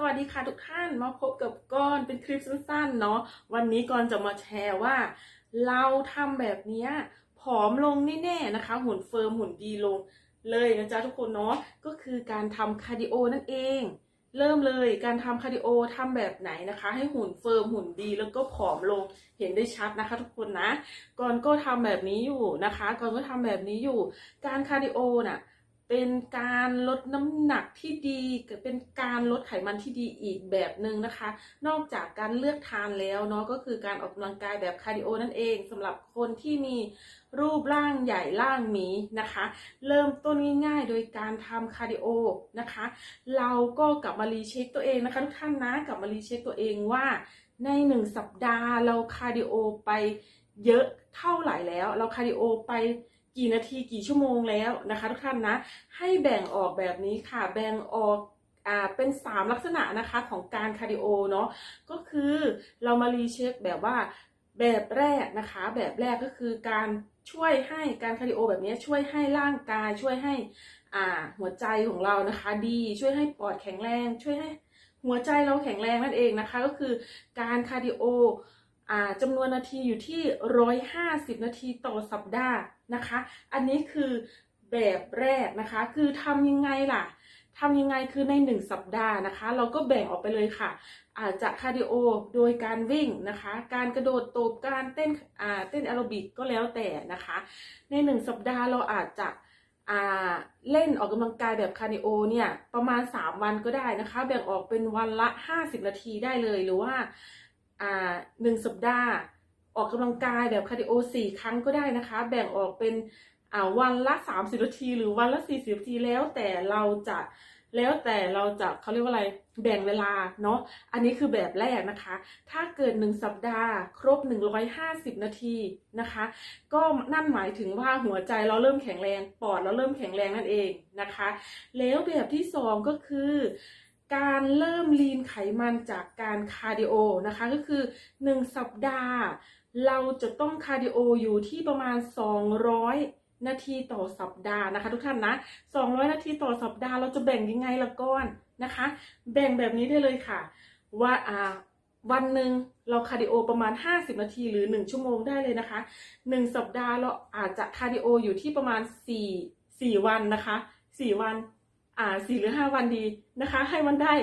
สวัสดีค่ะทุกท่านมาพบกับก้อนเป็นคลิปสั้นๆเนาะวันนี้ก่อนจะมาแชร์ว่า เราทำแบบนี้ผอมลงแน่ๆนะคะ หุ่นเฟิร์มหุ่นดีลงเลยนะจ๊ะทุกคนเนาะก็คือการทำคาร์ดิโอนั่นเอง เริ่มเลยการทำคาร์ดิโอทำแบบไหนนะคะ ให้หุ่นเฟิร์มหุ่นดีแล้วก็ผอมลงเห็นได้ชัดนะคะ ทุกคนนะก่อนก็ทำแบบนี้อยู่นะคะก่อนก็ทำแบบนี้อยู่ การคาร์ดิโอน่ะ เป็นการลดน้ำหนักที่ดี เป็นการลดไขมันที่ดีอีกแบบหนึ่งนะคะ นอกจากการเลือกทานแล้วเนาะก็คือการออกกำลังกายแบบคาร์ดิโอนั่นเองสำหรับคนที่มีรูปร่างใหญ่ร่างหมีนะคะ เริ่มต้นง่ายๆ โดยการทำคาร์ดิโอนะคะ เราก็กลับมารีเช็คตัวเองนะคะทุกท่านนะกลับมารีเช็คตัวเองว่าในหนึ่งสัปดาห์เราคาร์ดิโอไปเยอะเท่าไหร่แล้ว เราคาร์ดิโอไป กี่นาทีกี่ชั่วโมงแล้วนะคะ ทุกท่านนะ ให้แบ่งออกแบบนี้ค่ะ แบ่งออกอเป็น 3 ลักษณะนะคะของการคาร์ดิโอเนาะก็คือเรามารีเช็คแบบว่าแบบแรกนะคะ แบบแรกก็คือการช่วยให้การคาร์ดิโอแบบนี้ช่วยให้ร่างกายช่วยให้อ่าหัวใจของเรานะคะดีช่วยให้ปอดแข็งแรง ช่วยให้หัวใจเราแข็งแรงนั่นเองนะคะ ก็คือการคาร์ดิโอ จำนวนนาทีอยู่ที่ 150 นาทีต่อสัปดาห์นะคะ อันนี้คือแบบแรกนะคะ คือทำยังไงล่ะทำยังไงคือใน 1 สัปดาห์นะคะ เราก็แบ่งออกไปเลยค่ะ อาจจะคาร์ดิโอโดยการวิ่งนะคะ การกระโดดตบการเต้นอ่าเต้นแอโรบิกก็แล้วแต่นะคะ ใน 1 สัปดาห์เราอาจจะอ่าเล่นออกกำลังกายแบบคาร์ดิโอเนี่ยประมาณ 3 วันก็ได้นะคะ แบ่งออกเป็นวันละ 50 นาทีได้เลยหรือว่าอ่า หนึ่งสัปดาห์ ออกกำลังกายแบบคาร์ดิโอ4ครั้งก็ได้นะคะ แบ่งออกเป็นวันละ 30นาทีหรือวันละ 40นาทีแล้วแต่เราจะแล้วแต่เราจะเขาเรียกว่าอะไรแบ่งเวลาเนาะอันนี้คือแบบแรกนะคะ ถ้าเกิด 1 สัปดาห์ ครบ 150 นาทีนะคะ ก็นั่นหมายถึงว่าหัวใจเราเริ่มแข็งแรงปอดเราเริ่มแข็งแรงนั่นเองนะคะ แล้วแบบที่ 2 ก็คือ การเริ่มลีนไขมันจากการคาร์ดิโอนะคะ ก็คือ 1 สัปดาห์ เราจะต้องคาร์ดิโออยู่ที่ประมาณ 200 นาทีต่อสัปดาห์นะคะทุกท่านนะ 200 นาทีต่อสัปดาห์เราจะแบ่งยังไงละก้อนนะคะ แบ่งแบบนี้ได้เลยค่ะ ว่าอ่าวันหนึ่งเราคาร์ดิโอประมาณ 50 นาทีหรือ 1 ชั่วโมงได้เลยนะคะ 1 สัปดาห์เราอาจจะคาร์ดิโออยู่ที่ประมาณ 4 4 วันนะคะ 4 วัน อ่าสี่หรือห้าวันดีนะคะ ให้มันได้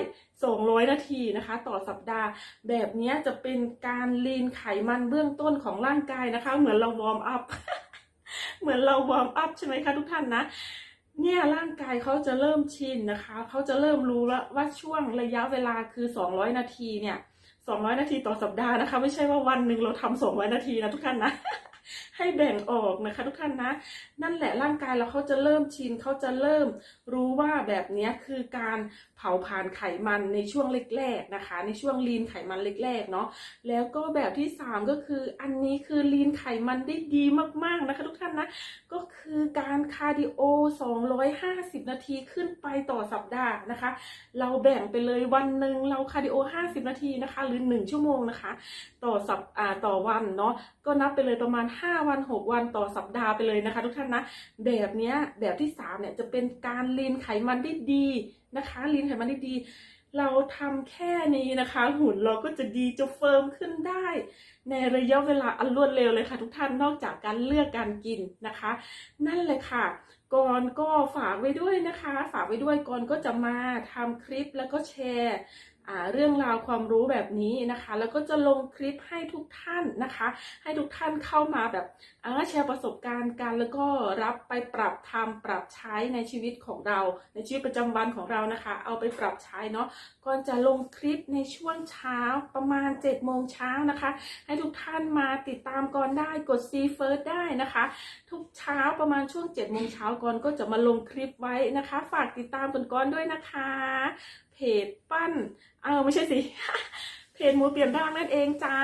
200นาทีนะคะ ต่อสัปดาห์ แบบนี้จะเป็นการลีนไขมันเบื้องต้นของร่างกายนะคะ เหมือนเราวอร์มอัพเหมือนเราวอร์มอัพใช่ไหมคะทุกท่านนะเนี่ยร่างกายเขาจะเริ่มชินนะคะ เขาจะเริ่มรู้แล้วว่าช่วงระยะเวลาคือ 200 นาทีเนี่ย 200 นาทีต่อสัปดาห์นะคะ ไม่ใช่ว่าวันหนึ่งเราทำ200 นาทีนะทุกท่านนะ ให้แบ่งออกนะคะ ทุกท่านนะ นั่นแหละร่างกายเราเขาจะเริ่มชินเขาจะเริ่มรู้ว่าแบบนี้คือการเผาผลาญไขมันในช่วงแรกๆนะคะ ในช่วงลีนไขมันแรกๆเนาะแล้วก็แบบที่ 3 ก็คืออันนี้คือลีนไขมันได้ดีมากๆนะคะ ทุกท่านนะก็คือการคาร์ดิโอ 250 นาทีขึ้นไปต่อสัปดาห์นะคะ เราแบ่งไปเลยวันหนึ่งเราคาร์ดิโอ 50 นาทีนะคะ หรือ 1 ชั่วโมงนะคะ ต่อสัปต่อวันเนาะก็นับไปเลยประมาณ5 วัน 6 วันต่อสัปดาห์ไปเลยนะคะ ทุกท่านนะ แบบนี้แบบที่3เนี่ยจะเป็นการลีนไขมันได้ดีนะคะลีนไขมันได้ดี เราทำแค่นี้นะคะ หุ่นเราก็จะดีจะเฟิร์มขึ้นได้ ในระยะเวลาอันรวดเร็วเลยค่ะ ทุกท่านนอกจากการเลือกการกินนะคะ นั่นเลยค่ะก่อนก็ฝากไว้ด้วยนะคะ ฝากไว้ด้วยก่อนก็จะมาทำคลิปแล้วก็แชร์ เรื่องราวความรู้แบบนี้นะคะ แล้วก็จะลงคลิปให้ทุกท่านนะคะ ให้ทุกท่านเข้ามาแบบอ่าแชร์ประสบการณ์กันแล้วก็รับไปปรับทำปรับใช้ในชีวิตของเรา ในชีวิตประจำวันของเรานะคะ เอาไปปรับใช้เนาะก่อนจะลงคลิปในช่วงเช้าประมาณ7จ็ดโมงเช้านะคะ ให้ทุกท่านมาติดตามก่อนได้กด see first ได้นะคะ ทุกเช้าประมาณช่วง7จ็ดโมงเช้าก่อนก็จะมาลงคลิปไว้นะคะ ฝากติดตามกันก่อนด้วยนะคะ เพจปั้น เออไม่ใช่สิ เพจมูเปลี่ยนร่างนั่นเองจ้า